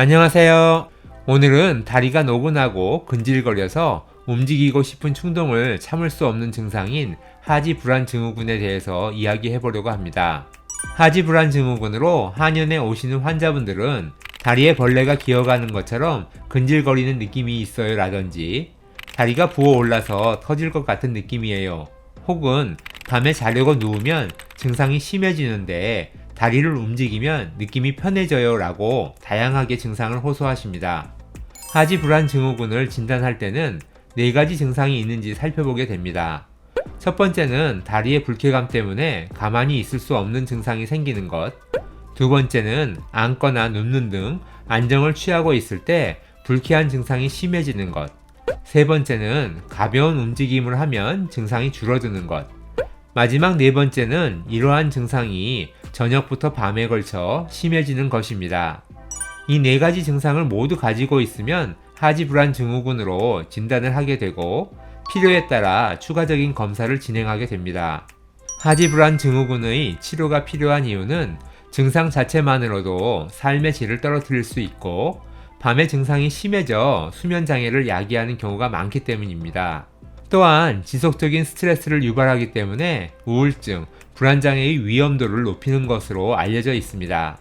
안녕하세요. 오늘은 다리가 노곤하고 근질거려서 움직이고 싶은 충동을 참을 수 없는 증상인 하지 불안 증후군에 대해서 이야기해 보려고 합니다. 하지 불안 증후군으로 한의원에 오시는 환자분들은 다리에 벌레가 기어가는 것처럼 근질거리는 느낌이 있어요 라든지 다리가 부어 올라서 터질 것 같은 느낌이에요. 혹은 밤에 자려고 누우면 증상이 심해지는데 다리를 움직이면 느낌이 편해져요 라고 다양하게 증상을 호소하십니다. 하지 불안 증후군을 진단할 때는 네 가지 증상이 있는지 살펴보게 됩니다. 첫 번째는 다리의 불쾌감 때문에 가만히 있을 수 없는 증상이 생기는 것. 두 번째는 앉거나 눕는 등 안정을 취하고 있을 때 불쾌한 증상이 심해지는 것. 세 번째는 가벼운 움직임을 하면 증상이 줄어드는 것. 마지막 네 번째는 이러한 증상이 저녁부터 밤에 걸쳐 심해지는 것입니다. 이 네 가지 증상을 모두 가지고 있으면 하지 불안 증후군으로 진단을 하게 되고 필요에 따라 추가적인 검사를 진행하게 됩니다. 하지 불안 증후군의 치료가 필요한 이유는 증상 자체만으로도 삶의 질을 떨어뜨릴 수 있고 밤에 증상이 심해져 수면 장애를 야기하는 경우가 많기 때문입니다. 또한 지속적인 스트레스를 유발하기 때문에 우울증, 불안장애의 위험도를 높이는 것으로 알려져 있습니다.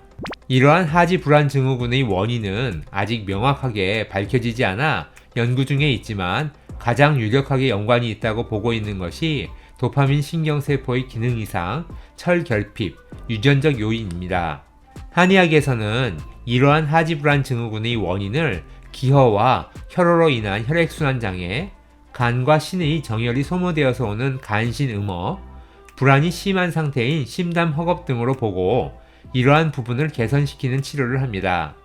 이러한 하지 불안 증후군의 원인은 아직 명확하게 밝혀지지 않아 연구 중에 있지만 가장 유력하게 연관이 있다고 보고 있는 것이 도파민 신경세포의 기능 이상, 철 결핍, 유전적 요인입니다. 한의학에서는 이러한 하지 불안 증후군의 원인을 기허와 혈호로 인한 혈액순환 장애, 간과 신의 정혈이 소모되어서 오는 간신음어, 불안이 심한 상태인 심담 허겁 등으로 보고 이러한 부분을 개선시키는 치료를 합니다.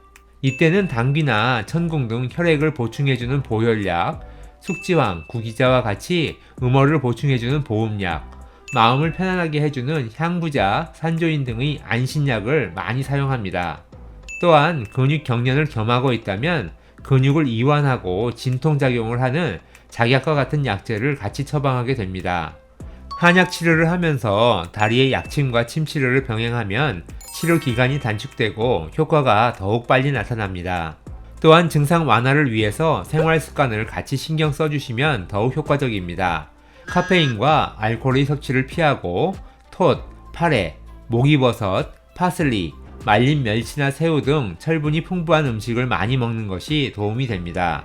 이때는 당귀나 천궁 등 혈액을 보충해주는 보혈약, 숙지황, 구기자와 같이 음어를 보충해주는 보음약, 마음을 편안하게 해주는 향부자, 산조인 등의 안신약을 많이 사용합니다. 또한 근육 경련을 겸하고 있다면 근육을 이완하고 진통작용을 하는 작약과 같은 약제를 같이 처방하게 됩니다. 한약 치료를 하면서 다리의 약침과 침 치료를 병행하면 치료 기간이 단축되고 효과가 더욱 빨리 나타납니다. 또한 증상 완화를 위해서 생활 습관을 같이 신경 써주시면 더욱 효과적입니다. 카페인과 알코올의 섭취를 피하고 톳, 파래, 목이버섯, 파슬리, 말린 멸치나 새우 등 철분이 풍부한 음식을 많이 먹는 것이 도움이 됩니다.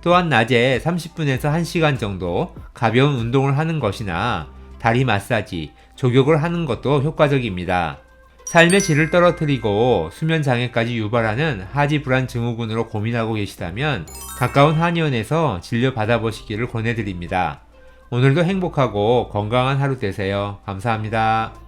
또한 낮에 30분에서 1시간 정도 가벼운 운동을 하는 것이나 다리 마사지, 조격을 하는 것도 효과적입니다. 삶의 질을 떨어뜨리고 수면 장애까지 유발하는 하지 불안 증후군으로 고민하고 계시다면 가까운 한의원에서 진료 받아보시기를 권해드립니다. 오늘도 행복하고 건강한 하루 되세요. 감사합니다.